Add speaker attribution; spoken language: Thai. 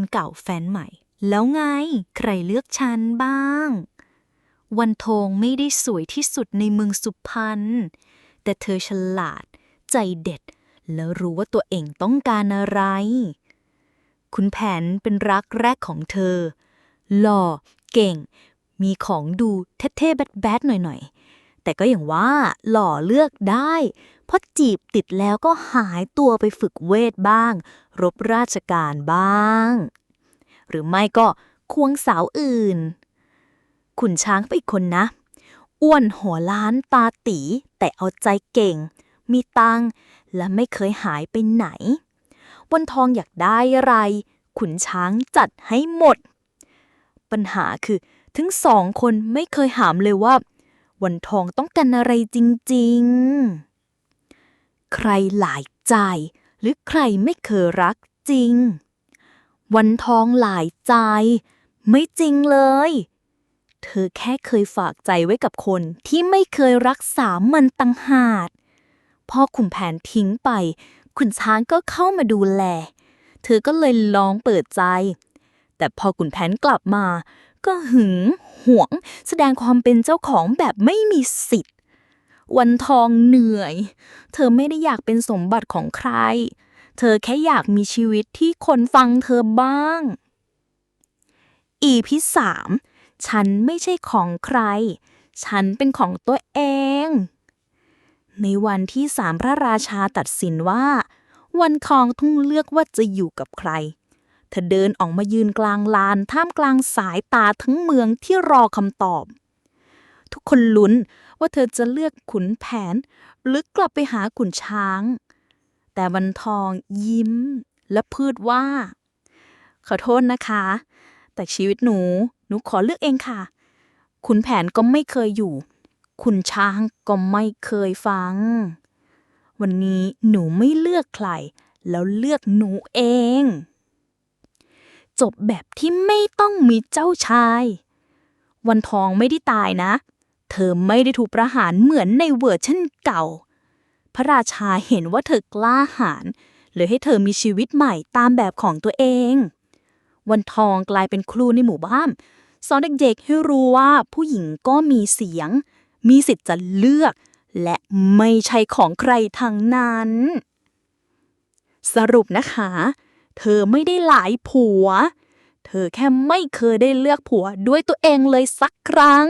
Speaker 1: นเก่าแฟนใหม่ แล้วไง ใครเลือกฉันบ้าง วันทองไม่ได้สวยที่สุดในเมืองสุพรรณ แต่เธอฉลาด ใจเด็ด แล้วรู้ว่าตัวเองต้องการอะไร คุณแผนเป็นรักแรกของเธอ หล่อ เก่ง มีของดูเท่ๆแบดๆหน่อยๆ แต่ก็อย่างว่าหล่อเลือกได้เพราะจีบติดแล้วก็หายตัวไปฝึกเวทบ้าง รบราชการบ้าง หรือไม่ก็ควงสาวอื่น ขุนช้างไปอีกคนนะ อ้วนหัวล้านตาตี แต่เอาใจเก่ง มีตังและไม่เคยหายไปไหนวันทองอยากได้อะไร ขุนช้างจัดให้หมด ปัญหาคือทั้งสองคนไม่เคยถามเลยว่า วันทองต้องการอะไรจริงๆ ใครหลายใจ หรือใครไม่เคยรักจริง วันทองหลายใจ ไม่จริงเลย เธอแค่เคยฝากใจไว้กับคนที่ไม่เคยรักษามันตังหากพอขุนแผนทิ้งไป ขุนช้างก็เข้ามาดูแล เธอก็เลยลองเปิดใจ แต่พอขุนแผนกลับมาก็หึงหวง แสดงความเป็นเจ้าของแบบไม่มีสิทธิ์ วันทองเหนื่อย เธอไม่ได้อยากเป็นสมบัติของใคร เธอแค่อยากมีชีวิตที่คนฟังเธอบ้าง อีพิสามฉันไม่ใช่ของใคร ฉันเป็นของตัวเอง ในวันที่สามพระราชาตัดสินว่า วันคองต้องเลือกว่าจะอยู่กับใคร เธอเดินออกมายืนกลางลาน ท่ามกลางสายตาทั้งเมืองที่รอคำตอบ ทุกคนลุ้นว่าเธอจะเลือกขุนแผน หรือกลับไปหาขุนช้าง แต่วันทองยิ้มและพูดว่า ขอโทษนะคะ แต่ชีวิตหนู หนูขอเลือกเองค่ะ ขุนแผนก็ไม่เคยอยู่ ขุนช้างก็ไม่เคยฟัง วันนี้หนูไม่เลือกใคร แล้วเลือกหนูเอง จบแบบที่ไม่ต้องมีเจ้าชาย วันทองไม่ได้ตายนะ เธอไม่ได้ถูกประหารเหมือนในเวอร์ชันเก่า พระราชาเห็นว่าเธอกล้าหาญเลยให้เธอมีชีวิตใหม่ตามแบบของตัวเอง วันทองกลายเป็นครูในหมู่บ้านสอนเด็กๆให้รู้ว่าผู้หญิงก็มีเสียง มีสิทธิ์จะเลือก และไม่ใช่ของใครทั้งนั้น สรุปนะคะ เธอไม่ได้หลายผัว เธอแค่ไม่เคยได้เลือกผัวด้วยตัวเองเลยสักครั้ง